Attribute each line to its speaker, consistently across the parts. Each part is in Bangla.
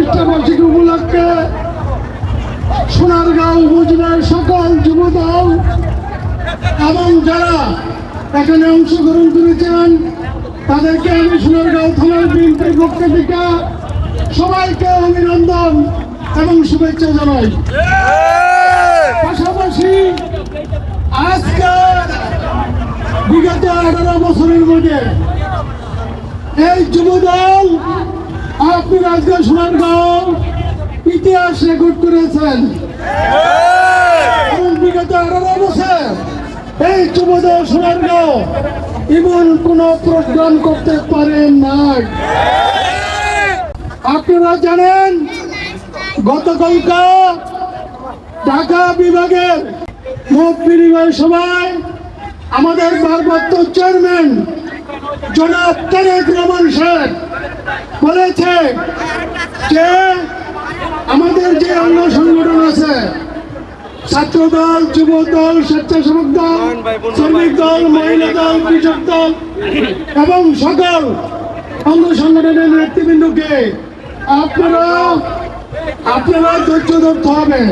Speaker 1: খ্রিস্টাবার্ষিকী উপলক্ষে সোনারগাঁও উপজেলার সকল যুবদল এবং যারা এখানে অংশগ্রহণ করেছেন, তাদেরকে আমি সোনারগাঁও থানার বিএনপির পক্ষ থেকে সবাইকে অভিনন্দন এবং শুভেচ্ছা জানাই। পাশাপাশি আজকে বিগত আঠারো বছরের মধ্যে এই যুবদল আপনি আজকে সোনারগাঁও ইতিহাস রেকর্ড করেছেন। বিগত আঠারো বছর এই যুবদল সোনারগাঁও এমন কোন প্রোগ্রাম করতে পারেন নাই। আপনারা জানেন গতকালকা ঢাকা বিভাগের মত বিনিময় সভায় আমাদের ভারপ্রাপ্ত চেয়ারম্যান জনাব তারেক রহমান সাহেব বলেছে যে আমাদের যে অন্য সংগঠন আছে ছাত্র দল যুব দল স্বেচ্ছাসেবক দল, শ্রমিক দল, মহিলা দল, কৃষক দল এবং সকল সংগঠনের নেতৃবৃন্দকে আপনারা আপনারা ধৈর্য ধরতে হবে।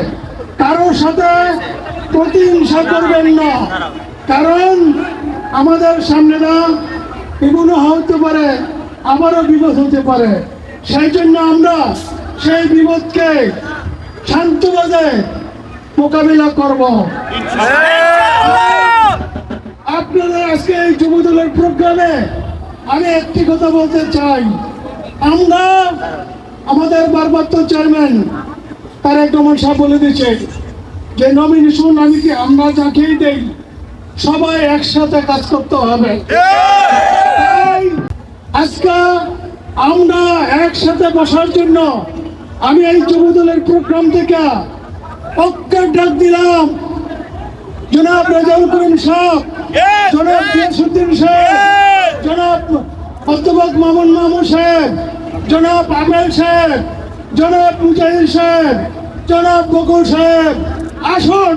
Speaker 1: কারোর সাথে প্রতিহিংসা করবেন না। কারণ আমাদের সামনে না বিভিন্ন হতে পারে। আবারও বিপদ হতে পারে। সেই জন্য আমরা সেই বিপদকে শান্তভাবে মোকাবিলা করব। আপনাদের আজকে এই যুবদলের প্রোগ্রামে আমি একটি কথা বলতে চাই। আমরা আমাদের ভারপ্রাপ্ত চেয়ারম্যান তারেক রহমান সাহেব বলে দিয়েছে যে নমিনেশন আমি কি আমরা যাকেই দেই, সবাই একসাথে কাজ করতে হবে। আজকে আমরা একসাথে বসার জন্য আমি এই যুবদলের প্রোগ্রাম থেকে অক্কার ডাক দিলাম। জনাব রেজাউল করিম সাহেব, জনাব গিয়াসুদ্দিন সাহেব, জনাব অধ্যাপক মামুন মামু সাহেব, জনাব আমেল সাহেব, জনাব মুজাহিদ সাহেব, জনাব বকুল সাহেব, আসুন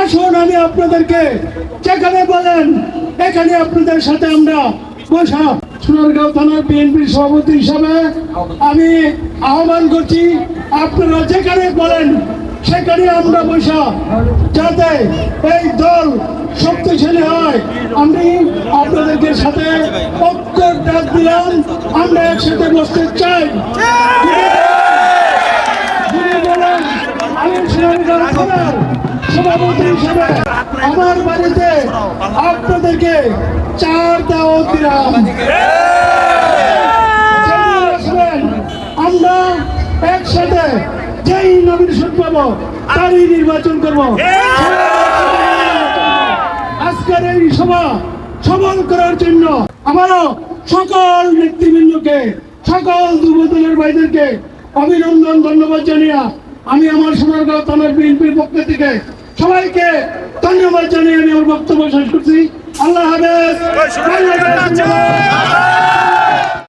Speaker 1: আসুন, আমি আপনাদেরকে যেখানে বলেন, এখানে আপনাদের সাথে আমরা বসা সোনারগাঁও থানার বিএনপির সভাপতি হিসাবে আমি আহ্বান করছি আপনারা যেখানে বলেন সেখানে আমরা বসা যাতে এই দল শক্তিশালী হয়। আমি আপনাদেরকে সাথে অক্ষর ডাক দিলাম আমরা একসাথে বসতে চাই। আমি সোনারগাঁও থানার সভাপতি হিসেবে আমার বাড়িতে আপনাদেরকে চার দাওয়াত দিলাম। আমরা একসাথে যেই নমিনেশন পাবো, তারই নির্বাচন করব। আজকের এই সভা সবল করার জন্য আমারও সকল নেতৃবৃন্দকে, সকল যুবদলের ভাইদেরকে অভিনন্দন, ধন্যবাদ জানিয়া আমি আমার সোনারগাঁও থানার বিএনপির পক্ষ থেকে সবাইকে ধন্যবাদ জানিয়ে আমি ওর বক্তব্য শেষ করছি। আল্লাহ হাফেজ।